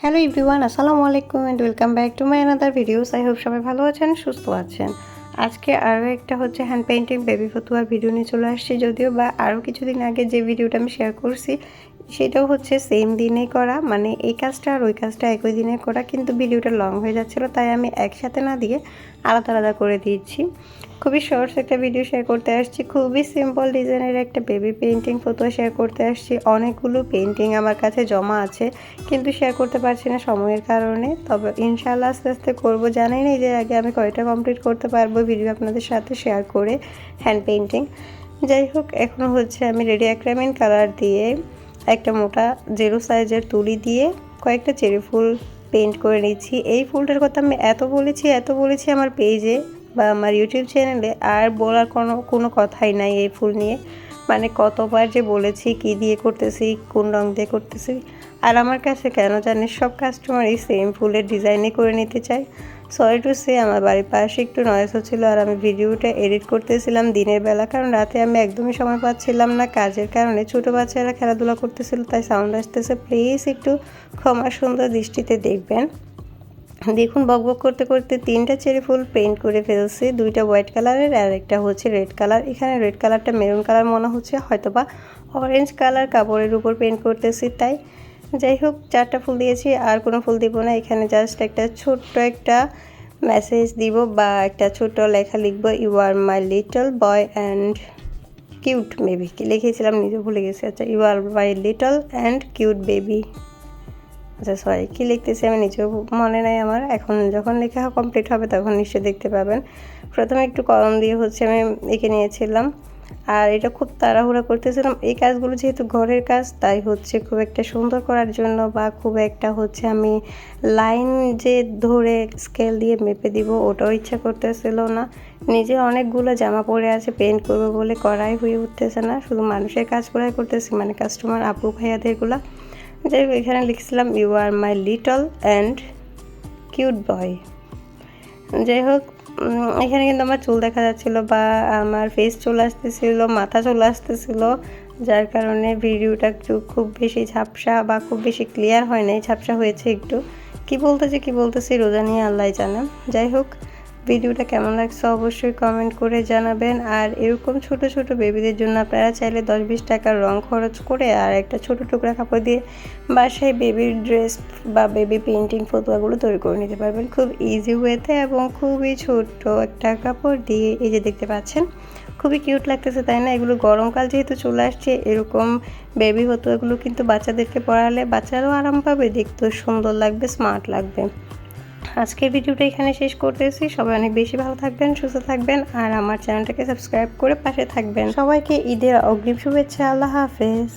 Hello everyone আসসালামু আলাইকুম and welcome back to my another videos I hope সবাই ভালো আছেন, সুস্থ আছেন। আজকে আরও একটা হচ্ছে হ্যান্ড পেন্টিং বেবি ফতুয়ার ভিডিও নিয়ে চলে আসছি যদিও বা আরও কিছুদিন আগে যে ভিডিওটা আমি শেয়ার করছি সেটাও হচ্ছে সেম দিনে করা। মানে এই কাজটা আর ওই কাজটা একই দিনে করা। কিন্তু ভিডিওটা লং হয়ে যাচ্ছিল, তাই আমি একসাথে না দিয়ে আলাদা আলাদা করে দিয়েছি। খুবই শর্টস একটা ভিডিও শেয়ার করতে আসছি। খুবই সিম্পল ডিজাইনের একটা বেবি পেন্টিং ফটো শেয়ার করতে আসছি। অনেকগুলো পেন্টিং আমার কাছে জমা আছে, কিন্তু শেয়ার করতে পারছি না সময়ের কারণে। তবে ইনশাল্লাহ আস্তে আস্তে করব। জানাই না যে আগে আমি কয়টা কমপ্লিট করতে পারব ভিডিও আপনাদের সাথে শেয়ার করে হ্যান্ড পেন্টিং যাই হোক, এখন হচ্ছে আমি রেডি অ্যাক্রামিন কালার দিয়ে একটা মোটা জেরো সাইজের তুলি দিয়ে কয়েকটা চেরি ফুল পেন্ট করে নিচ্ছি। এই ফুলটার কথা আমি এত বলেছি এত বলেছি আমার পেজে বা আমার ইউটিউব চ্যানেলে আর বলার কোনো কোনো কথাই নাই এই ফুল নিয়ে। মানে কতবার যে বলেছি, কি দিয়ে করতেছি, কোন রং দিয়ে করতেছি। আর আমার কাছে কেন জানি সব কাস্টমারই সেম ফুলের ডিজাইনই করে নিতে চায়। সরি টু সে আমার বাড়ির পাশে একটু নয়েস হচ্ছিল আর আমি ভিডিওটা এডিট করতেছিলাম দিনের বেলা কারণ রাতে আমি একদমই সময় পাচ্ছিলাম না। কাজের কারণে ছোটো বাচ্চারা খেলাধুলা করতেছিল, তাই সাউন্ড আসতেছে। প্লিজ একটু ক্ষমা সুন্দর দৃষ্টিতে দেখবেন। দেখুন বকবক করতে করতে তিনটা চেরি ফুল পেন্ট করে ফেলছি। দুইটা হোয়াইট কালারের আর একটা হচ্ছে রেড কালার এখানে রেড কালারটা মেরুন কালার মনে হচ্ছে, হয়তোবা অরেঞ্জ কালার কাপড়ের উপর পেন্ট করতেছি, তাই যাই হোক চারটা ফুল দিয়েছি, আর কোনো ফুল দিব না। এখানে জাস্ট একটা ছোট্ট একটা মেসেজ দিব বা একটা ছোট্ট লেখা লিখব you are my little boy and cute baby কি লিখেছিলাম নিজে ভুলে গেছি। আচ্ছা you are my little and cute baby আচ্ছা সরি কী লিখতেছি আমি নিজেও মনে নাই আমার। এখন যখন লেখা কমপ্লিট হবে, তখন নিশ্চয়ই দেখতে পাবেন। প্রথমে একটু কলম দিয়ে হচ্ছে আমি এঁকে নিয়েছিলাম। আর এটা খুব তাড়াহুড়া করতেছিলাম। এই কাজগুলো যেহেতু ঘরের কাজ, তাই হচ্ছে খুব একটা সুন্দর করার জন্য বা খুব একটা হচ্ছে আমি লাইন যে ধরে স্কেল দিয়ে মেপে দিব, ওটাও ইচ্ছা করতেছিল না। নিজে অনেকগুলো জামা পরে আছে পেন্ট করব বলে করাই হয়ে উঠতেছে না। শুধু মানুষের কাজ করাই করতেছি মানে কাস্টমার আপু, ভাইয়াদেরগুলা। যাই হোক, এখানে লিখছিলাম you are my little and cute boy যাই হোক এখানে কিন্তু আমার চুল দেখা যাচ্ছিল বা আমার ফেস চলে আসতেছিল, মাথা চলে আসতেছিল, যার কারণে ভিডিওটা খুব বেশি ঝাপসা বা খুব বেশি ক্লিয়ার হয় নাই, ঝাপসা হয়েছে একটু। কি বলতেছে, কি বলতেছি রোজা নিয়ে আল্লাহ জানা। যাই হোক ভিডিওটা কেমন লাগছে অবশ্যই কমেন্ট করে জানাবেন। আর এরকম ছোট ছোট বেবিদের জন্য আপনারা চাইলে দশ বিশ টাকার রং খরচ করে আর একটা ছোট টুকরা কাপড় দিয়ে বাসায় বেবির ড্রেস বা বেবি পেন্টিং ফটোগুলো তৈরি করে নিতে পারবেন। খুব ইজি ওয়েতে এবং খুবই ছোট্ট একটা কাপড় দিয়ে এই যে দেখতে পাচ্ছেন, খুবই কিউট লাগতেছে, তাই না? এগুলো গরমকাল যেহেতু চলে আসছে, এরকম বেবি হতো এগুলো কিন্তু বাচ্চাদেরকে পড়ালে বাচ্চারাও আরাম পাবে, দেখতেও সুন্দর লাগবে স্মার্ট লাগবে। আজকের ভিডিওটা এখানে শেষ করতেছি। সবাই অনেক বেশি ভালো থাকবেন, সুস্থ থাকবেন, আর আমার চ্যানেলটাকে সাবস্ক্রাইব করে পাশে থাকবেন। সবাইকে ঈদের অগ্রিম শুভেচ্ছা, আল্লাহ হাফেজ।